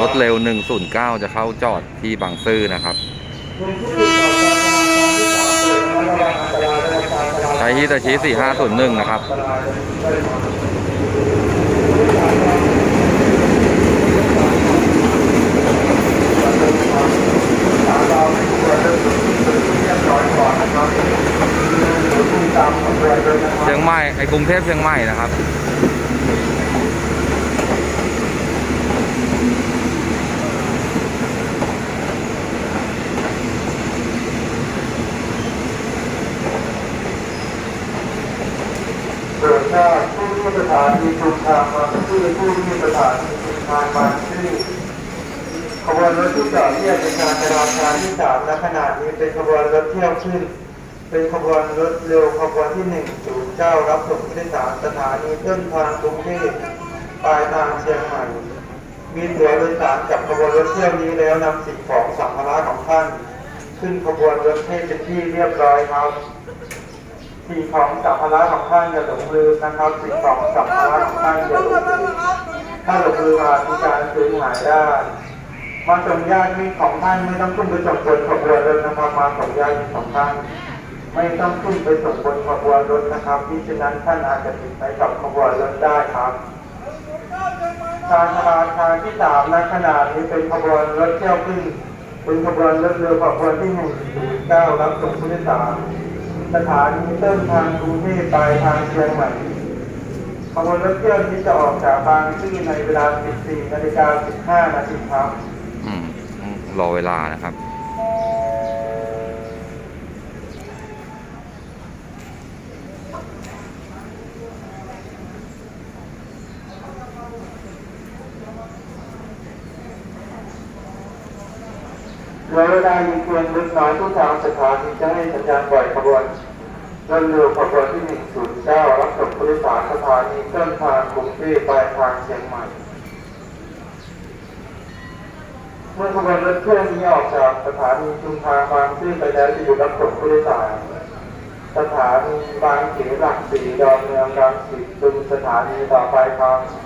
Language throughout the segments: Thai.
รถเร็ว 109 จะเข้าจอดที่บางซื่อนะครับ ใช้ฮิตาชิ4501 นะครับเชียงใหม่ไอกรุงเทพเชียงใหม่นะครับ โดยชาติผู้ ที่สถานีชุมทางบางซื่อผู้ที่สถานีชุมทางบางซื่อขบวนรถที่จอดเทียบเป็นการจราจรที่สามและขณะนี้เป็นขบวนรถเที่ยวขึ้น เป็นขบวนรถเร็วขบวนที่หนึ่งศูนย์เก้ารับส่งผู้โดยสารสถานีต้นทางกรุงเทพปลายทางเชียงใหม่ มีตั๋วโดยสารกับขบวนรถเที่ยวนี้แล้วนำสิ่งของสัมภาระของท่าน ขึ้นขบวนรถให้เป็นที่เรียบร้อยครับ สิ่งของสัมภาระของท่านอย่าหลงลืมนะครับสิ่งของสัมภาระของท่านอย่าหลงลืมถ้าหลงลืมอามีการสูญหายได้มาส่งญาติมิตรของท่านไม่ต้องขึ้นไปส่งบนขบวนรถนะครับมาส่งญาติมิตรของท่านไม่ต้องขึ้นไปส่งบนขบวนรถนะครับมิฉะนั้นท่านอาจจะติดไปกับขบวนรถได้ครับทางธนาคารที่สามในขนาดนี้เป็นขบวนรถเที่ยวขึ้นเป็นขบวนรถเรือขบวนที่หนึ่งศูนย์เก้ารับส่งผู้โดยสาร สถานีต้นทางกรุงเทพปลายทางเชียงใหม่ขบวนรถเที่ยวนี้จะออกจากบางซื่อในเวลา 14นาฬิกา15นาทีครับ อืมรอเวลานะครับ เหลือเวลาอีกเพียงเล็กน้อยทุกทางสถานีจะให้สัญญาณปล่อยขบวนรถเรือขบวนที่ 109 รับส่งผู้โดยสารสถานีต้นทางกรุงเทพปลายทางเชียงใหม่ เมื่อขบวนรถเที่ยวนี้ออกจากสถานีชุมทางบางซื่อไปแล้วจะหยุดรับส่งผู้โดยสารสถานีบางเขนหลักสีดอนเมืองรังสิตเป็นสถานีต่อไปครับต้อง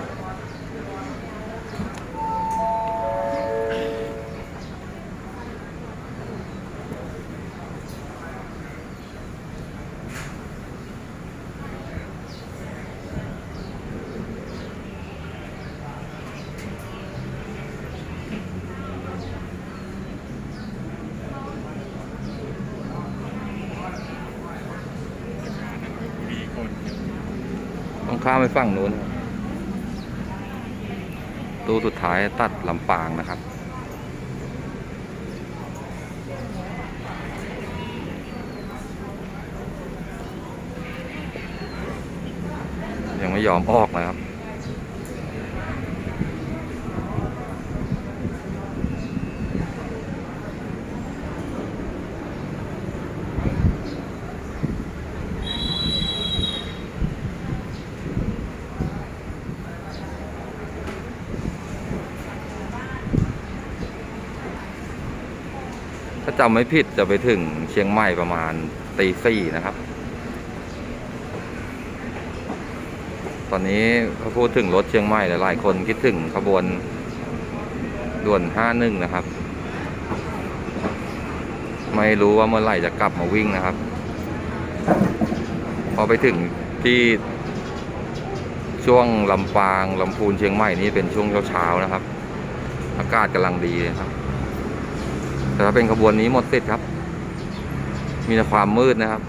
ข้ามไปฝั่งนู้นตู้สุดท้ายตัดลำปางนะครับ ยังไม่ยอมออกนะครับ ถ้าจำไม่ผิดจะไปถึงเชียงใหม่ประมาณตีสี่นะครับ ตอนนี้เขาพูดถึงรถเชียงใหม่หลายๆคนคิดถึงขบวนด่วนห้าหนึ่งนะครับ ไม่รู้ว่าเมื่อไหร่จะกลับมาวิ่งนะครับ พอไปถึงที่ช่วงลำปางลำพูนเชียงใหม่นี่เป็นช่วงเช้าๆนะครับ อากาศกำลังดีนะครับ แต่ถ้าเป็นขบวนนี้หมดติดครับ มีแต่ความมืดนะครับ